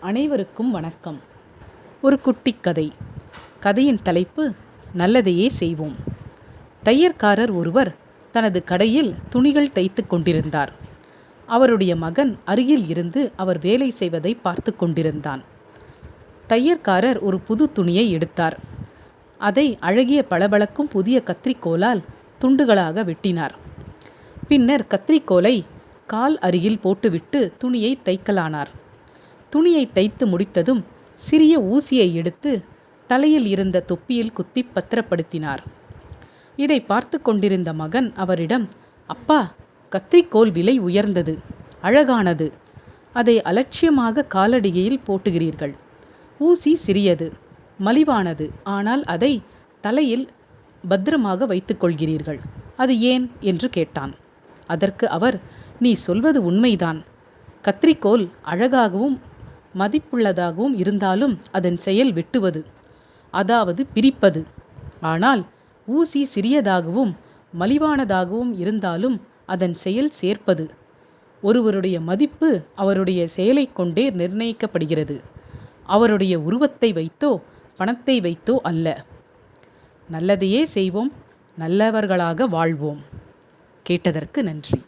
அனைவருக்கும் வணக்கம். ஒரு குட்டி கதை. கதையின் தலைப்பு நல்லதையே செய்வோம். தையற்காரர் ஒருவர் தனது கடையில் துணிகள் தைத்து கொண்டிருந்தார். அவருடைய மகன் அருகில் இருந்து அவர் வேலை செய்வதை பார்த்து கொண்டிருந்தான். தையற்காரர் ஒரு புது துணியை எடுத்தார். அதை அழகிய பளபளக்கும் புதிய கத்திரிக்கோலால் துண்டுகளாக வெட்டினார். பின்னர் கத்திரிக்கோலை கால் அருகில் போட்டுவிட்டு துணியை தைக்கலானார். துணியை தைத்து முடித்ததும் சிறிய ஊசியை எடுத்து தலையில் இருந்த தொப்பியில் குத்தி பத்திரப்படுத்தினார். இதை பார்த்து கொண்டிருந்த மகன் அவரிடம் அப்பா கத்திரிக்கோள் விலை உயர்ந்தது அழகானது. அதை அலட்சியமாக காலடியில் போட்டுகிறீர்கள். ஊசி சிறியது மலிவானது. ஆனால் அதை தலையில் பத்திரமாக வைத்துக்கொள்கிறீர்கள் அது ஏன்? என்று கேட்டான். அதற்கு அவர் நீ சொல்வது உண்மைதான். கத்திரிக்கோல் அழகாகவும் மதிப்புள்ளதாகவும் இருந்தாலும் அதன் செயல் வெட்டுவது அதாவது பிரிப்பது. ஆனால் ஊசி சிறியதாகவும் மலிவானதாகவும் இருந்தாலும் அதன் செயல் சேர்ப்பது. ஒருவருடைய மதிப்பு அவருடைய செயலை கொண்டே நிர்ணயிக்கப்படுகிறது. அவருடைய உருவத்தை வைத்தோ பணத்தை வைத்தோ அல்ல. நல்லதையே செய்வோம் நல்லவர்களாக வாழ்வோம். கேட்டதற்கு நன்றி.